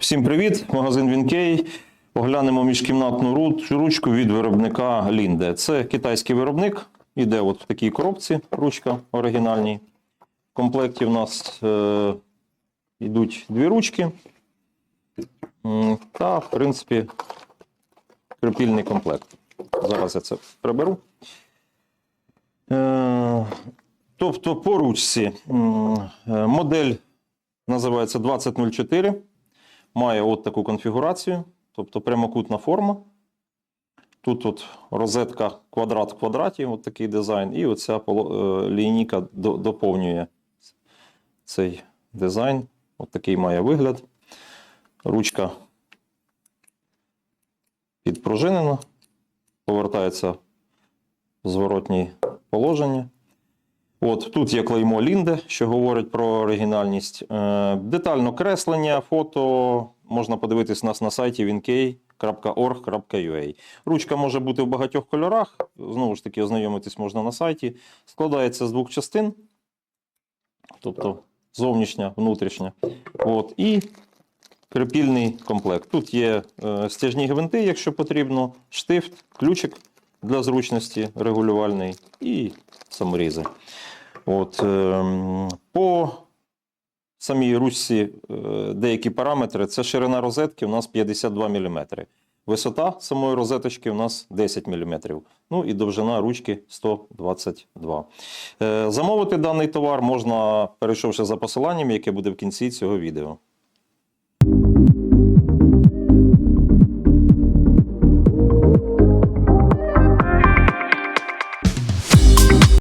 Всім привіт! Магазин Вінкей. Оглянемо міжкімнатну ручку від виробника Лінде. Це китайський виробник. Іде от в такій коробці ручка оригінальній. В комплекті в нас е, йдуть дві ручки. Та, в принципі, крепільний комплект. Зараз я це приберу. Е, тобто по ручці е, модель називається 2004. Має от таку конфігурацію, тобто прямокутна форма. Тут от розетка квадрат в квадраті, от такий дизайн, і оця е, лінійка доповнює цей дизайн. От такий має вигляд. Ручка підпружинена, повертається в зворотнє положення. От тут є клеймо Лінде, що говорить про оригінальність. Е, детально креслення, фото можна подивитись нас на сайті winkey.org.ua. Ручка може бути в багатьох кольорах. Знову ж таки, ознайомитись можна на сайті. Складається з двох частин, тобто зовнішня, внутрішня. От, і крепільний комплект. Тут є е, стяжні гвинти, якщо потрібно, штифт, ключик для зручності регулювальний і саморізи. От, ем, по самій ручці е, деякі параметри. Це ширина розетки у нас 52 мм. Висота самої розеточки у нас 10 мм. Ну і довжина ручки 122 Е, Замовити даний товар можна, перейшовши за посиланням, яке буде в кінці цього відео.